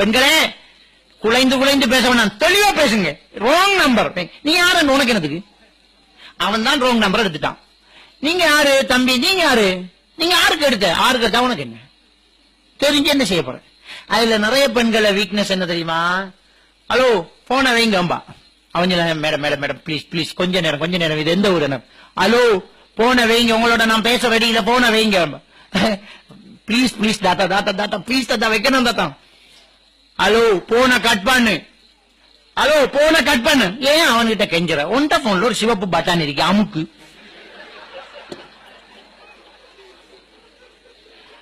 பெண்களே குலைந்து குலைந்து பேச வேணாம். தெளிவா பேசுங்க. ரோங் நம்பர் நீ யாரு உனக்கு என்னதுக்கு? அவன் தான் ரோங் நம்பர் எடுத்துட்டான். நீங்க யாரு? தம்பி நீங்க யாரு? நீங்க யாருக்கு எடுத்த? ஆருக்கு எடுத்தா உனக்கு என்ன? தெரிஞ்சு என்ன செய்ய போற? அதுல நிறைய பெண்களை வீக்னஸ் என்ன தெரியுமா? ஹலோ போன வைங்க அம்பா. அவங்க madam madam madam please please கொஞ்ச நேரம் கொஞ்ச நேரம். இது எந்த ஊர் ஹலோ போன வைங்க. உங்களோட நான் பேச வெடியில போன வைங்க ப்ளீஸ் ப்ளீஸ் தாத்தா தாத்தா தாத்தா ப்ளீஸ் தாத்தா வைக்கணும் தாத்தா. ஹலோ போன கட் பண்ணு. ஹலோ போன கட் பண்ணு. ஏன் அவன்கிட்ட கெஞ்சுற? உன்ட போன்ல ஒரு சிவப்பு பட்டான் இருக்கு அமுக்கு.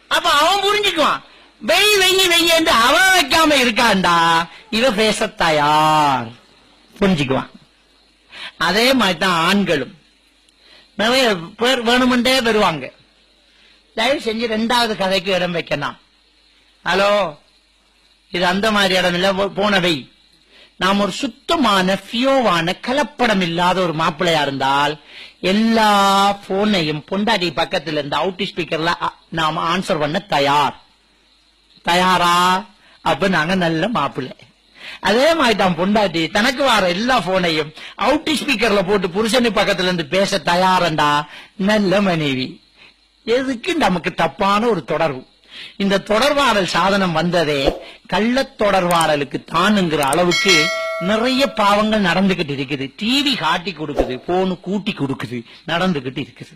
அப்ப அவன் புரிஞ்சுக்குவான். வெய் வெய்ய வெய்யன்னு அவன் வைக்காம இருக்காண்டா? இவ பேசத்தாயார். புரிஞ்சுக்குவான். அதே மாதிரி தான் ஆண்களும். நிறைய பேர் வேணுமென்றே வருவாங்க. தயவு செஞ்சு ரெண்டாவது கதைக்கு இடம் வைக்கணும். ஹலோ? இது அந்த மாதிரி இடம் இல்ல போ- போனவை. நாம் ஒரு சுத்தமான பியோவான கலப்படம் இல்லாத ஒரு மாப்பிள்ளையா இருந்தால் எல்லா போனையும் பொண்டாட்டி பக்கத்துல இருந்து அவுட் ஸ்பீக்கர்ல நாம ஆன்சர் பண்ண தயார். தயாரா? அப்ப நாங்க நல்ல மாப்பிள்ளை. அதே மாதிரி தான் பொண்டாட்டி தனக்கு வர எல்லா போனையும் அவுட் ஸ்பீக்கர்ல போட்டு புருஷனு பக்கத்துல இருந்து பேச தயாரண்டா? நல்ல மனைவி. எதுக்கு நமக்கு தப்பான ஒரு தொடர்பு? இந்த தொடர்வாடல் சாதனம் வந்ததே கள்ள தொடர்வாடலுக்கு தானுங்கிற அளவுக்கு நிறைய பாவங்கள் நடந்துகிட்டு இருக்குது. டிவி காட்டி கொடுக்குது போனு கூட்டி கொடுக்குது நடந்துகிட்டு இருக்குது.